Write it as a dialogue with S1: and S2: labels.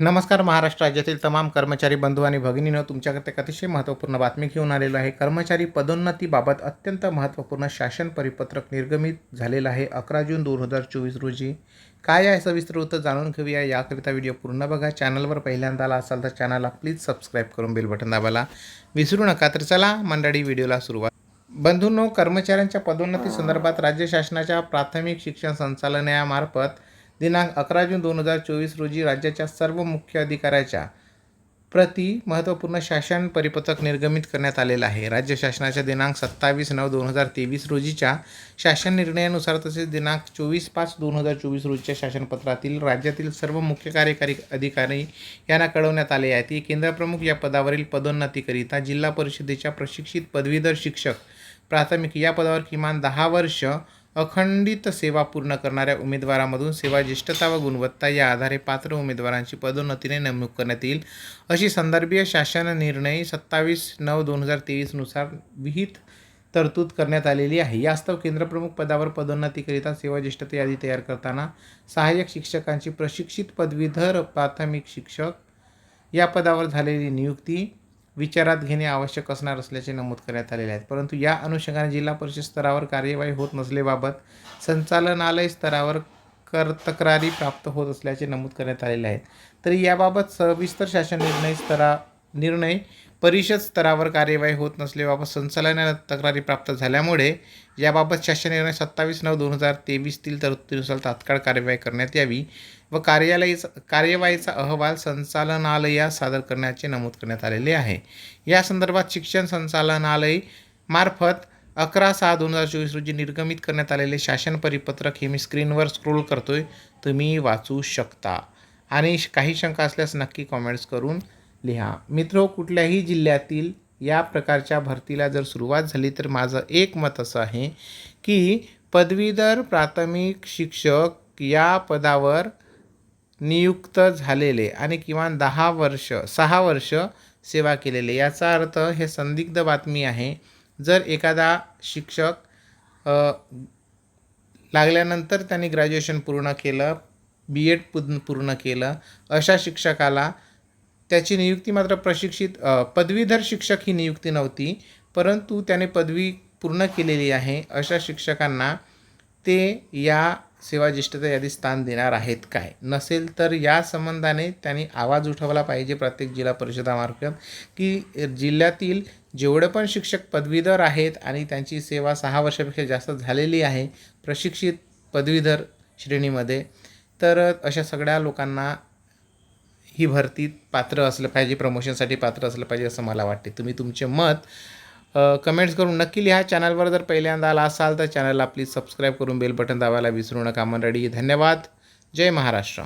S1: नमस्कार महाराष्ट्र राज्यातील तमाम कर्मचारी बंधू आणि भगिनीनं तुमच्याकडे एक अतिशय महत्त्वपूर्ण बातमी घेऊन आलेलो आहे. कर्मचारी पदोन्नतीबाबत अत्यंत महत्त्वपूर्ण शासन परिपत्रक निर्गमित झालेलं आहे अकरा जून दोन हजार चोवीस रोजी. काय आहे सविस्तर उत्तर जाणून घेऊया. याकरिता व्हिडिओ पूर्ण बघा. चॅनलवर पहिल्यांदा आला असाल तर चॅनलला प्लीज सबस्क्राईब करून बेल बटन दाबायला विसरू नका. तर चला मंडळी व्हिडिओला सुरुवात. बंधूंनो कर्मचाऱ्यांच्या पदोन्नती संदर्भात राज्य शासनाच्या प्राथमिक शिक्षण संचालनामार्फत दिनांक अकरा जून दोन हजार चोवीस रोजी राज्याच्या सर्व मुख्य अधिकाऱ्याच्या प्रति महत्त्वपूर्ण शासन परिपत्रक निर्गमित करण्यात आलेलं आहे. राज्य शासनाच्या दिनांक सत्तावीस नऊ दोन हजार तेवीस रोजीच्या शासन निर्णयानुसार तसेच दिनांक चोवीस पाच दोन हजार चोवीस रोजीच्या शासनपत्रातील राज्यातील सर्व मुख्य कार्यकारी अधिकारी यांना कळवण्यात आले आहेत की केंद्रप्रमुख या पदावरील पदोन्नतीकरिता जिल्हा परिषदेच्या प्रशिक्षित पदवीधर शिक्षक प्राथमिक या पदावर किमान दहा वर्ष अखंडित सेवा पूर्ण करणाऱ्या उमेदवारामधून सेवा ज्येष्ठता व गुणवत्ता या आधारे पात्र उमेदवारांची पदोन्नतीने नेमणूक करण्यात येईल. अशी संदर्भीय शासन निर्णय सत्तावीस नऊ दोन हजार तेवीसनुसार विहित तरतूद करण्यात आलेली आहे. यास्तव केंद्रप्रमुख पदावर पदोन्नतीकरिता सेवा ज्येष्ठता यादी तयार करताना सहाय्यक शिक्षकांची प्रशिक्षित पदवीधर प्राथमिक शिक्षक या पदावर झालेली नियुक्ती विचारात घेणे आवश्यक असणार असल्याचे नमूद करण्यात आलेले आहेत. परंतु या अनुषंगाने जिल्हा परिषद स्तरावर कार्यवाही होत नसल्याबाबत संचालनालय स्तरावर कर तक्रारी प्राप्त होत असल्याचे नमूद करण्यात आलेले आहेत. तरी याबाबत सविस्तर शासन निर्णय स्तरा निर्णय परिषद स्तरावर कार्यवाही होत नसल्याबाबत संचालनालयात तक्रारी प्राप्त झाल्यामुळे याबाबत शासन निर्णय सत्तावीस नऊ दोन हजार तेवीसतील तरतुदीनुसार तात्काळ कार्यवाही करण्यात यावी व कार्यालयीचा कार्यवाहीचा अहवाल संचालनालयात सादर करण्याचे नमूद करण्यात आलेले आहे. या संदर्भात शिक्षण संचालनालय मार्फत अकरा सहा दोन हजार चोवीस रोजी निर्गमित करण्यात आलेले शासन परिपत्रक हे मी स्क्रीनवर स्क्रोल करतोय. तुम्ही वाचू शकता. आणि काही शंका असल्यास नक्की कॉमेंट्स करून लिहा. मित्र कुठल्याही जिल्ह्यातील या प्रकारच्या भरतीला जर सुरुवात झाली तर माझं एक मत असं आहे की पदवीधर प्राथमिक शिक्षक या पदावर नियुक्त झालेले आणि किमान दहा वर्ष सहा वर्ष सेवा केलेले. याचा अर्थ हे संदिग्ध बातमी आहे. जर एखादा शिक्षक लागल्यानंतर त्यांनी ग्रॅज्युएशन पूर्ण केलं बी एड पूर्ण केलं अशा शिक्षकाला त्याची नियुक्ती मात्र प्रशिक्षित पदवीधर शिक्षक ही नियुक्ती नव्हती परंतु त्याने पदवी पूर्ण केलेली आहे अशा शिक्षकांना ते या सेवा ज्येष्ठता यादी स्थान देणार आहेत काय? नसेल तर या संबंधाने त्यांनी आवाज उठवला पाहिजे प्रत्येक जिल्हा परिषदामार्फत की जिल्ह्यातील जेवढे पण शिक्षक पदवीधर आहेत आणि त्यांची सेवा सहा वर्षापेक्षा जास्त झालेली आहे प्रशिक्षित पदवीधर श्रेणीमध्ये तर अशा सगळ्या लोकांना ही भरती पात्र असलं पाहिजे प्रमोशनसाठी पात्र असलं पाहिजे असं मला वाटते. तुम्ही तुमचे मत कमेंट्स करून नक्की लिहा. चॅनलवर जर पहिल्यांदा आला असाल तर चॅनलला प्लीज सबस्क्राईब करून बेल बटन दाबायला विसरू नका. मंडळी धन्यवाद. जय महाराष्ट्र.